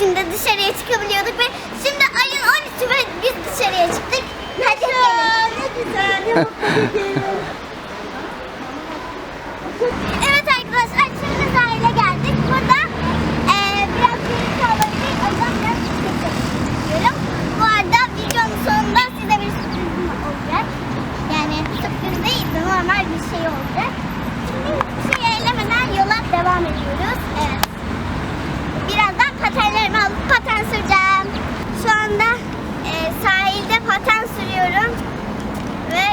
13'ünde dışarıya çıkabiliyorduk ve şimdi ayın 13'ü ve biz dışarıya çıktık. Hadi gelin. Ne güzel. evet arkadaşlar şimdi sahile geldik. Burada eee biraz gürültü olabilir. O yüzden biraz dikkat istiyorum. Bu arada videonun sonunda size bir sürprizim olacak. Yani sürpriz değil de normal bir şey olacak. Şimdi hiçbir şey eylemeden yola devam ediyoruz. Evet. Birazdan patenlerimi alıp paten süreceğim. Şu anda eee, sahilde paten sürüyorum. Ve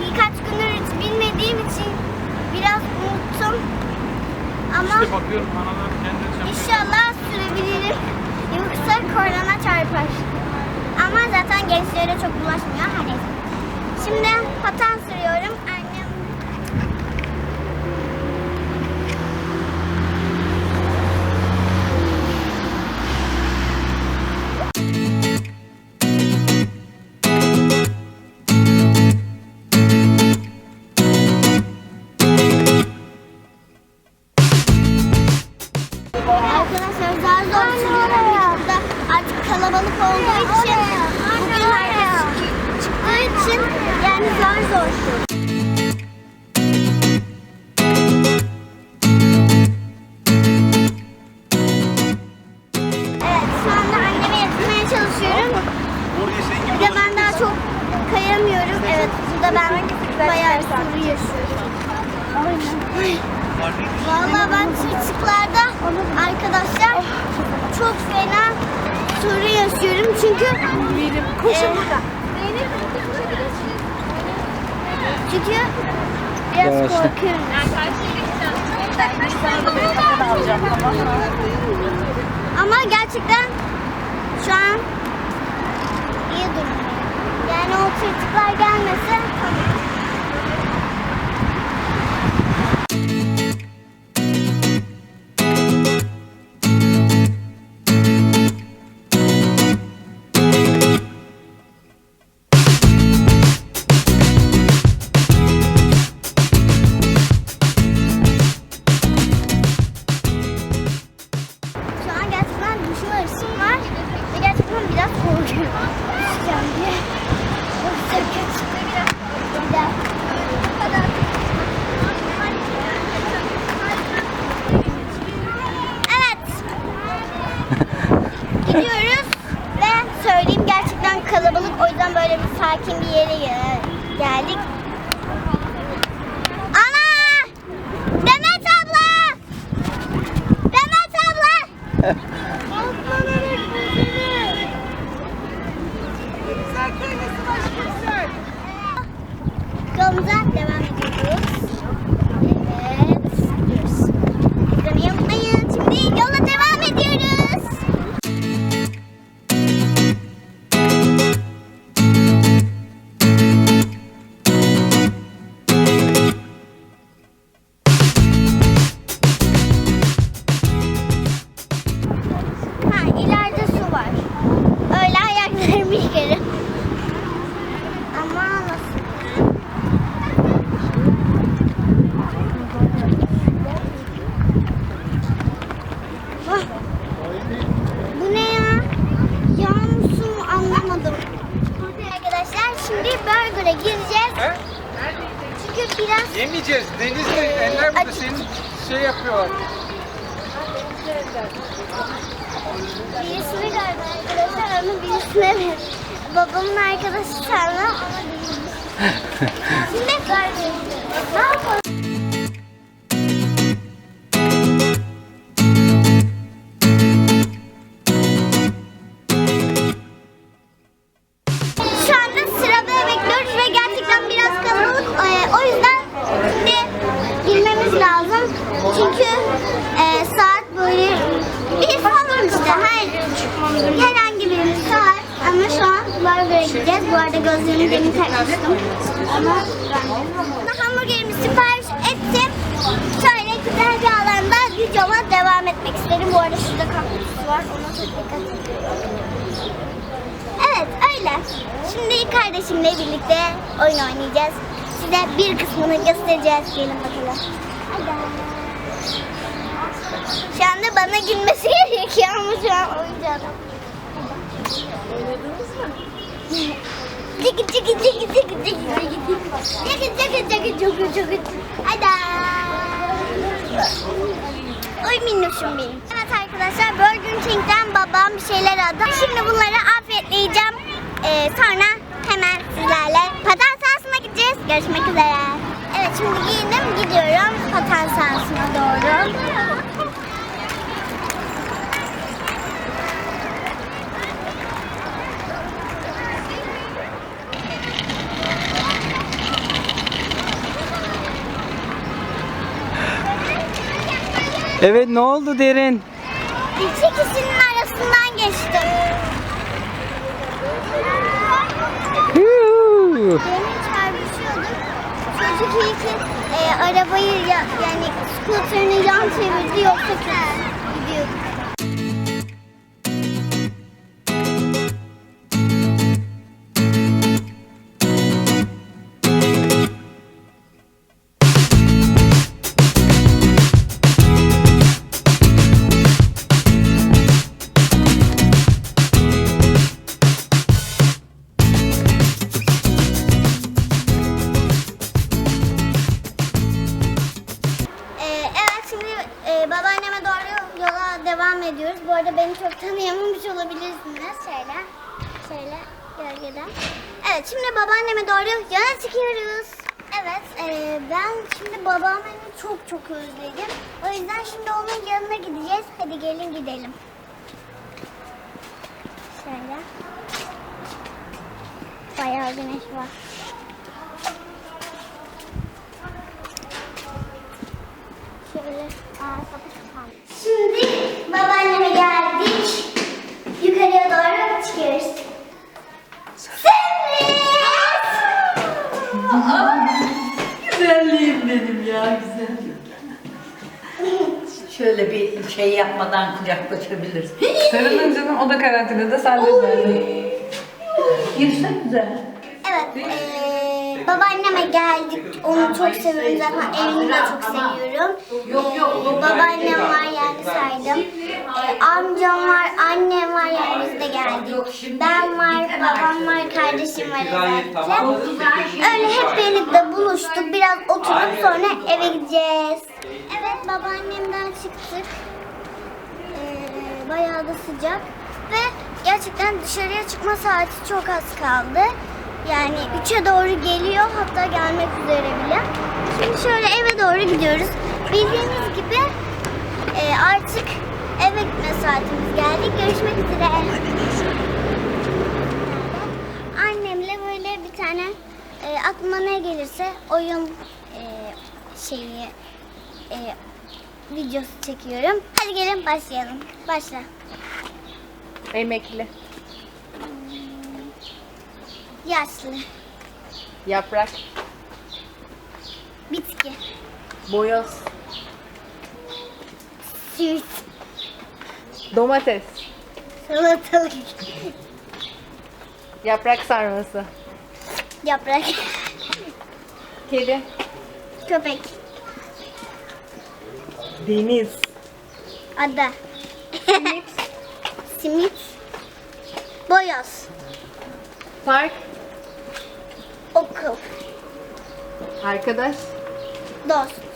birkaç gündür hiç bilmediğim için biraz unuttum. Ama İşte bakıyorum analar kendini inşallah sürebilirim. Yoksa korona çarpar. Ama zaten gençlere çok bulaşmıyor. Neyse. Şimdi paten kalabalık olduğu için bugün herkes çıktığı için yani zor zor. Evet şu anda anneme çalışıyorum. Bir de ben daha çok kayamıyorum. Evet burada ben bayağı sürü yaşıyorum. Vallahi ben tırtıklarda arkadaşlar çok fena sorun yaşıyorum çünkü koşun burada. Çünkü biraz Yavaşla. korkuyorum. Ama gerçekten şu an iyi durumda. Yani o tırtıklar gelmese tamam. Sakin bir yere gel- geldik. Ana! Demet abla! Demet abla! Yolumuza devam Yemeyeceğiz. Denizde eller burada senin şey yapıyorlar. birisini gördüm arkadaşlar. Onun birisine mi? Babamın arkadaşı ama bilmiyorum. Şimdi yiyeceğiz. Ne yapalım? Burger'a gideceğiz. Bu arada gözlerimi demin takmıştım. Ama hamburgerimi sipariş ettim. Şöyle güzel bir alanda videoma devam etmek isterim. Bu arada şurada kaktüs var. Ona çok dikkat ediyorum. Evet öyle. Şimdi kardeşimle birlikte oyun oynayacağız. Size bir kısmını göstereceğiz. Gelin bakalım. Hadi. Şu anda bana gülmesi gerekiyor ama şu an oyuncağım. Cıkı cıkı cıkı cıkı cıkı cıkı cıkı cıkı cıkı cıkı cıkı Hayda. Oy minnoşum benim. Evet arkadaşlar Burger King'den babam bir şeyler aldı. Şimdi bunları afiyetleyeceğim. Ee, sonra hemen sizlerle paten sahasına gideceğiz. Görüşmek üzere. Evet şimdi giyindim gidiyorum paten sahasına doğru. Evet ne oldu derin? İki kişinin arasından geçtim. Huu. Demin çarpışıyordum. Çocuk iyi ki e, arabayı ya, yani skuterini yan çevirdi yoksa kesin olabilirsiniz. Şöyle, şöyle gölgeden. Evet şimdi babaanneme doğru yola çıkıyoruz. Evet e, ben şimdi babaannemi çok çok özledim. O yüzden şimdi onun yanına gideceğiz. Hadi gelin gidelim. Şöyle. Bayağı güneş var. Şöyle aa, Şöyle bir şey yapmadan kucaklaşabiliriz. Sarılın canım o da karantinada sen de sarılın. Girsene güzel. Babaanneme geldik. Onu çok seviyorum zaten. Evini de çok seviyorum. Yok, yok, Eee, yok. babaannem var yani saydım. Eee, amcam var, annem var yani biz de geldik. Ben var, babam var, kardeşim var özellikle. Öyle hep birlikte buluştuk. Biraz oturup sonra eve gideceğiz. Evet, babaannemden çıktık. Ee, bayağı da sıcak ve gerçekten dışarıya çıkma saati çok az kaldı. Yani 3'e doğru geliyor hatta gelmek üzere bile. Şimdi şöyle eve doğru gidiyoruz. Bildiğiniz gibi e, artık eve gitme saatimiz geldi. Görüşmek üzere. Annemle böyle bir tane e, aklıma ne gelirse oyun e, şeyi e, videosu çekiyorum. Hadi gelin başlayalım. Başla. Emekli. Yaşlı. Yaprak. Bitki. Boyoz. Süt. Domates. Salatalık. Yaprak sarması. Yaprak. Kedi. Köpek. Deniz. Ada. Simit. Simit. Boyoz. Park. Okul. Arkadaş. Dost.